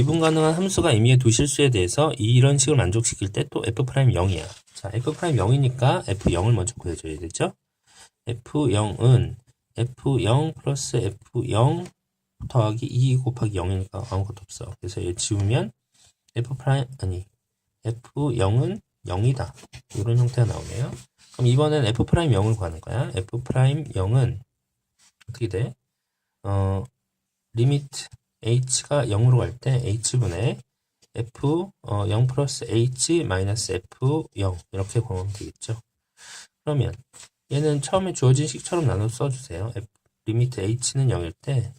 미분 가능한 함수가 의미의 두 실수에 대해서 이런 식을 만족시킬 때 또 f'0이야. 자, f'0이니까 f0을 먼저 구해줘야 되죠. f0은 f0 플러스 f0 더하기 2 곱하기 0이니까 아무것도 없어. 그래서 얘 지우면 f 아니 f0은 0이다. 이런 형태가 나오네요. 그럼 이번엔 f 프라임 0을 구하는 거야. f 프라임 0은 어떻게 돼? 어 리미트 h가 0으로 갈 때 h분의 f 어, 0 플러스 h 마이너스 f0 이렇게 구하면 되겠죠. 그러면 얘는 처음에 주어진 식처럼 나눠 써주세요. f, 리미트 h는 0일 때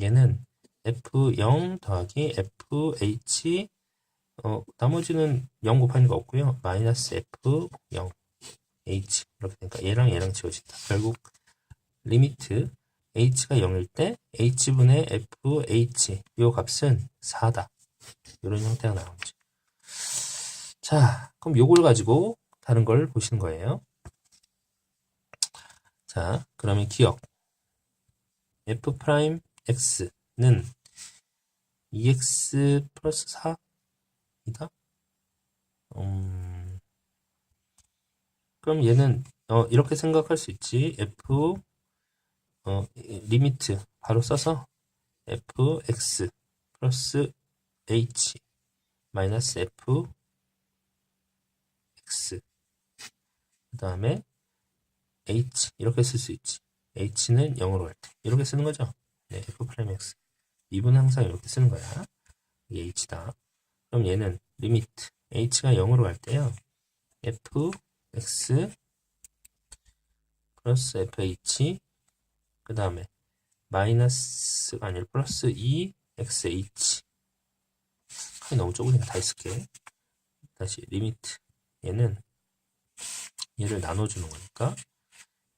얘는 f0 더하기 fh 어, 나머지는 0 곱하는 거 없고요. 마이너스 f0 h 이렇게 되니까 얘랑 얘랑 지워진다. 결국 리미트 h가 0일 때 h분의 fh 요 값은 4다. 이런 형태가 나오죠. 자, 그럼 요걸 가지고 다른 걸 보시는 거예요. 자, 그러면 기억. f 프라임 x는 2x 플러스 4이다? 음, 그럼 얘는 어, 이렇게 생각할 수 있지. f 어, 리미트 바로 써서 fx 플러스 h 마이너스 f x 그 다음에 h 이렇게 쓸 수 있지. h는 0으로 갈때 이렇게 쓰는 거죠. 네, f 프라임 x 이분 항상 이렇게 쓰는 거야. 이게 h다. 그럼 얘는 리미트 h가 0으로 갈 때요. f x 플러스 fh 그 다음에 마이너스가 아니라 플러스 2 xh 칸이 너무 좁으니까 다시 쓸게. 다시 리미트 얘는 얘를 나눠주는 거니까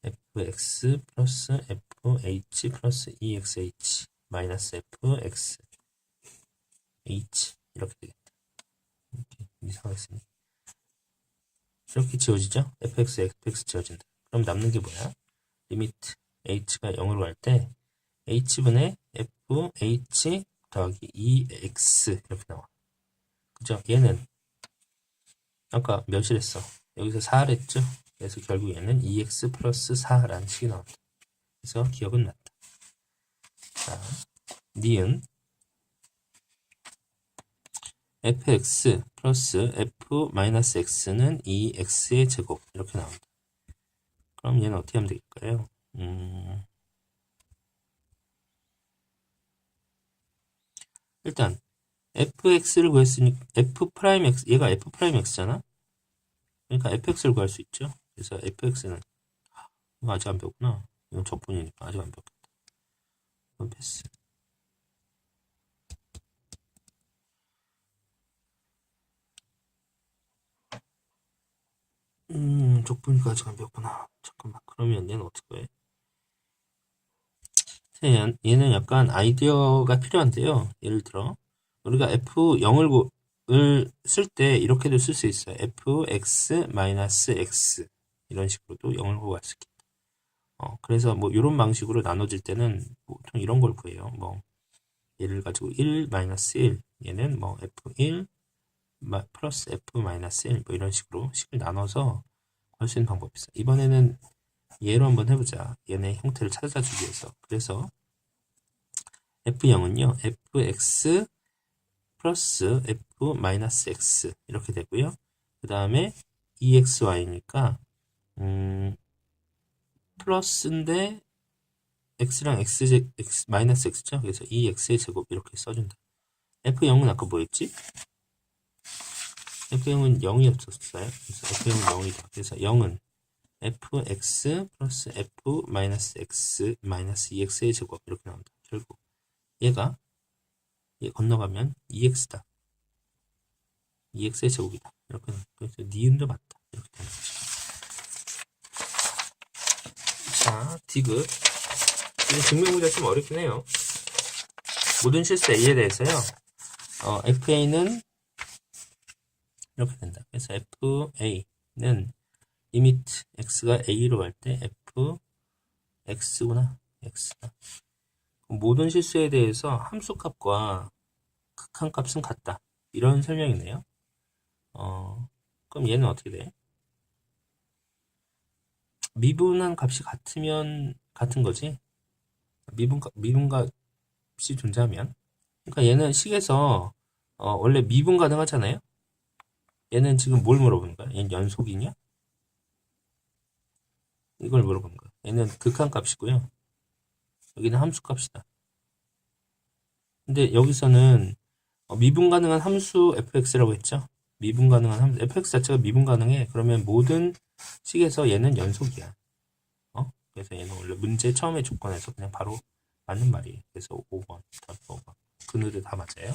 fx 플러스 fh 플러스 2xh 마이너스 fx h 이렇게 되겠다. 이렇게 이상하게 쓰니 이렇게 지워지죠? fx, fx 지워진다. 그럼 남는 게 뭐야? 리미트 h가 0으로 갈 때 h분의 fh 더하기 2x 이렇게 나와. 그죠? 얘는 아까 몇이랬어? 여기서 4랬죠? 그래서 결국 얘는 2x 플러스 4라는 식이 나온다. 그래서 기억은 났다. 자, 니은 fx 플러스 f 마이너스 x는 2x의 제곱 이렇게 나온다. 그럼 얘는 어떻게 하면 되겠까요? 음, 일단 fx를 구했으니 f 프라임 x 얘가 f 프라임 x잖아. 그러니까 fx를 구할 수 있죠. 그래서 fx는 이거 아직 안 배웠구나. 이건 적분이니까 아직 안 배웠겠다. 이건 패스. 음, 적분이니까 아직 안 배웠구나. 잠깐만. 그러면 얘는 어떻게 해? 얘는, 약간 아이디어가 필요한데요. 예를 들어, 우리가 f0을 을쓸 때 이렇게도 쓸 수 있어요. fx-x 이런 식으로도 0을 구할 수 있겠다. 어, 그래서 뭐 이런 방식으로 나눠질 때는 보통 이런 걸 구해요. 뭐 얘를 가지고 1-1 얘는 뭐 f1 플러스 f-1 뭐 이런 식으로 식을 나눠서 구할 수 있는 방법이 있어요. 이번에는 얘로 한번 해보자. 얘네 형태를 찾아 주기 위해서. 그래서 f0은요. fx 플러스 f 마이너스 x 이렇게 되고요. 그 다음에 exy니까 음, 플러스인데 x랑 x, 제, x 마이너스 x죠. 그래서 2x의 제곱 이렇게 써준다. f0은 아까 뭐였지? f0은 0이 없었어요. 그래서 f0은 0이다. 그래서 0은 fx 플러스 f 마이너스 x 마이너스 2x의 제곱 이렇게 나온다. 결국 얘가 얘 건너가면 2x다. 2x의 제곱이다. 이렇게 그래서 니은도 맞다. 이렇게 되는 거죠. 자, 디귿. 이 증명 문제 좀 어렵긴 해요. 모든 실수 A에 대해서요. 어, FA는 이렇게 된다. 그래서 FA는 리미트 X가 A로 갈때 F X구나. X다. 모든 실수에 대해서 함수 값과 극한 값은 같다. 이런 설명이네요. 어, 그럼 얘는 어떻게 돼? 미분한 값이 같으면 같은 거지. 미분 미분 값이 존재하면. 그러니까 얘는 식에서 어, 원래 미분 가능하잖아요. 얘는 지금 뭘 물어보는 거야? 얘는 연속이냐? 이걸 물어보는 거야. 얘는 극한 값이고요. 여기는 함수 값이다. 근데 여기서는 어, 미분 가능한 함수 fx라고 했죠. 미분 가능한 함수 fx 자체가 미분 가능해. 그러면 모든 식에서 얘는 연속이야. 어? 그래서 얘는 원래 문제 처음에 조건에서 그냥 바로 맞는 말이에요. 그래서 5번, 5번. 그 노래 다 맞아요.